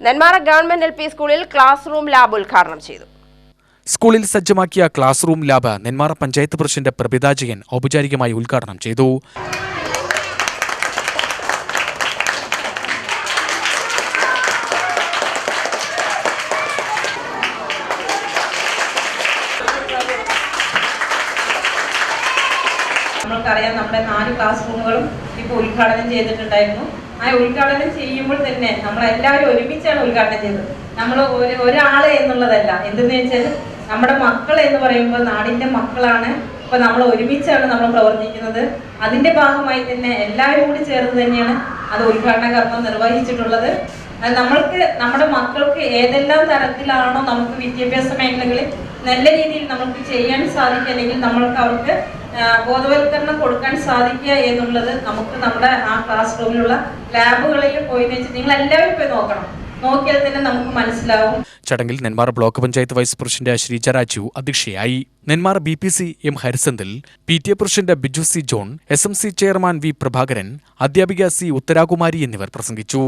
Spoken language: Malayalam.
നെന്മാറ ഗവൺമെന്റ് എൽ പി സ്കൂളിൽ ക്ലാസ് റൂം ലാബ് ഉദ്ഘാടനം ചെയ്തു. സ്കൂളിൽ സജ്ജമാക്കിയ class room lab Nenmara panchayat president Prabhitha Jayan ഔപചാരികമായി ഉദ്ഘാടനം ചെയ്തു. നമ്മൾക്കറിയാം നമ്മുടെ നാല് ക്ലാസ് റൂമുകളും ഇപ്പോൾ ഉദ്ഘാടനം ചെയ്തിട്ടുണ്ടായിരുന്നു. ആ ഉദ്ഘാടനം ചെയ്യുമ്പോൾ തന്നെ നമ്മൾ എല്ലാവരും ഒരുമിച്ചാണ് ഉദ്ഘാടനം ചെയ്തത് നമ്മൾ ഒരു ഒരാൾ എന്നുള്ളതല്ല. എന്തെന്ന് വെച്ചാൽ നമ്മുടെ മക്കൾ എന്ന് പറയുമ്പോൾ നാടിന്റെ മക്കളാണ്. ഇപ്പൊ നമ്മൾ ഒരുമിച്ചാണ് നമ്മൾ പ്രവർത്തിക്കുന്നത്. അതിന്റെ ഭാഗമായി തന്നെ എല്ലാവരും കൂടി ചേർന്ന് തന്നെയാണ് അത് ഉദ്ഘാടന കർമ്മം നിർവഹിച്ചിട്ടുള്ളത്. നമ്മൾക്ക് നമ്മുടെ മക്കൾക്ക് ഏതെല്ലാം തരത്തിലാണോ നമുക്ക് വിദ്യാഭ്യാസ മേഖലകളിൽ നല്ല രീതിയിൽ നമുക്ക് ചെയ്യാൻ സാധിക്കുക അല്ലെങ്കിൽ നമ്മൾക്ക് അവർക്ക് ബോധവൽക്കരണം കൊടുക്കാൻ സാധിക്കുക എന്നുള്ളത് നമുക്ക് നമ്മുടെ ആ ക്ലാസ് റൂമിലുള്ള ലാബുകളിൽ പോയി വെച്ച് നിങ്ങൾ എല്ലാവരും പോയി നോക്കണം. നോക്കിയാൽ തന്നെ നമുക്ക് മനസ്സിലാവും. ചടങ്ങിൽ Nenmara block panchayat vice president Sreeja Raju അധ്യക്ഷയായി. Nenmara B P C M ഹരിസന്തിൽ P T A president Biju C John S M C chairman V Prabhakaran അധ്യാപിക സി ഉത്തരാകുമാരി എന്നിവർ പ്രസംഗിച്ചു.